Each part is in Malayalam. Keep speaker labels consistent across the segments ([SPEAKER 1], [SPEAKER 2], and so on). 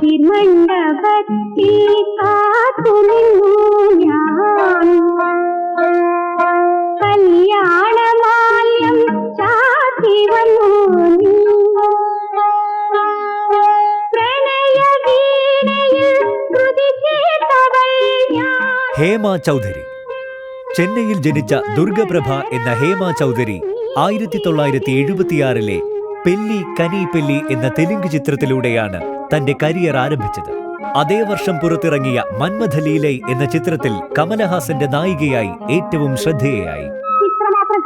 [SPEAKER 1] കതിർമണ്ഡപത്തിൽ കാത്തുനിന്നു ഞാൻ കല്യാണമാല്യം ചാത്തി വന്നു
[SPEAKER 2] ഹേമ ചൗധരി. ചെന്നൈയിൽ ജനിച്ച ദുർഗപ്രഭ എന്ന ഹേമ ചൗധരി ആയിരത്തി തൊള്ളായിരത്തി എഴുപത്തിയാറിലെ പെല്ലി കനി പെല്ലി എന്ന തെലുങ്ക് ചിത്രത്തിലൂടെയാണ് തന്റെ കരിയർ ആരംഭിച്ചത്. അതേ വർഷം പുറത്തിറങ്ങിയ മന്മഥലീലൈ എന്ന ചിത്രത്തിൽ കമലഹാസന്റെ നായികയായി ഏറ്റവും
[SPEAKER 3] മാത്രം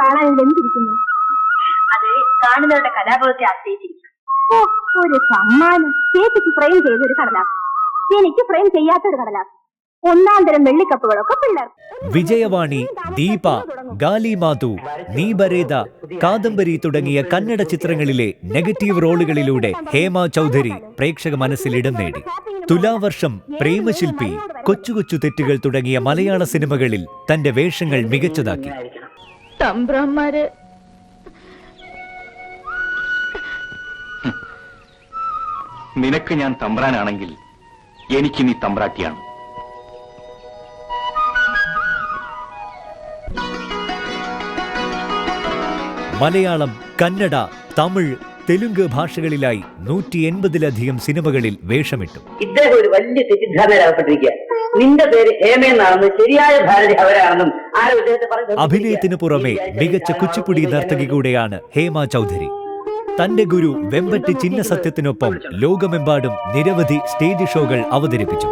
[SPEAKER 3] കലാബോധത്തെ ആശ്രയിച്ചിരിക്കും
[SPEAKER 1] ഓ ഒരു ഫ്രെയിം കടലാസ്. എനിക്ക് ഫ്രെയിം ചെയ്യാത്തൊരു കടലാസ്. ഒന്നാം തരം വെള്ളിക്കപ്പുകളൊക്കെ പിള്ളേർ
[SPEAKER 2] വിജയവാണി ദീപ ഗാലി മാതു നീ ബരേദ കാദംബരി തുടങ്ങിയ കന്നഡ ചിത്രങ്ങളിലെ നെഗറ്റീവ് റോളുകളിലൂടെ ഹേമ ചൗധരി പ്രേക്ഷക മനസ്സിലിടം നേടി. തുലാവർഷം പ്രേമശില്പി കൊച്ചു കൊച്ചു തെറ്റുകൾ തുടങ്ങിയ മലയാള സിനിമകളിൽ തന്റെ വേഷങ്ങൾ മികച്ചതാക്കി.
[SPEAKER 3] തമ്പ്രന്മാര്
[SPEAKER 4] നിനക്ക് ഞാൻ തമ്പ്രാനാണെങ്കിൽ എനിക്ക് നീ തമ്പ്രാട്ടിയാണ്.
[SPEAKER 2] മലയാളം കന്നഡ തമിഴ് തെലുങ്ക് ഭാഷകളിലായി നൂറ്റി എൺപതിലധികം സിനിമകളിൽ വേഷമിട്ടു.
[SPEAKER 5] ഇദ്ദേഹം ഒരു വലിയ തെറ്റിദ്ധാരണയിലാകപ്പെട്ടിരിക്കുക. നിന്റെ പേര് ഹേമെന്നാണെന്ന് ശരിയായ ഭാരതി അവരാണെന്നും
[SPEAKER 2] അഭിനയത്തിന് പുറമെ മികച്ച കുച്ചിപ്പുടി നർത്തകി കൂടെയാണ് ഹേമ ചൗധരി. തന്റെ ഗുരു വെമ്പട്ടി ചിന്നസത്യത്തിനൊപ്പം ലോകമെമ്പാടും നിരവധി സ്റ്റേജ് ഷോകൾ അവതരിപ്പിച്ചു.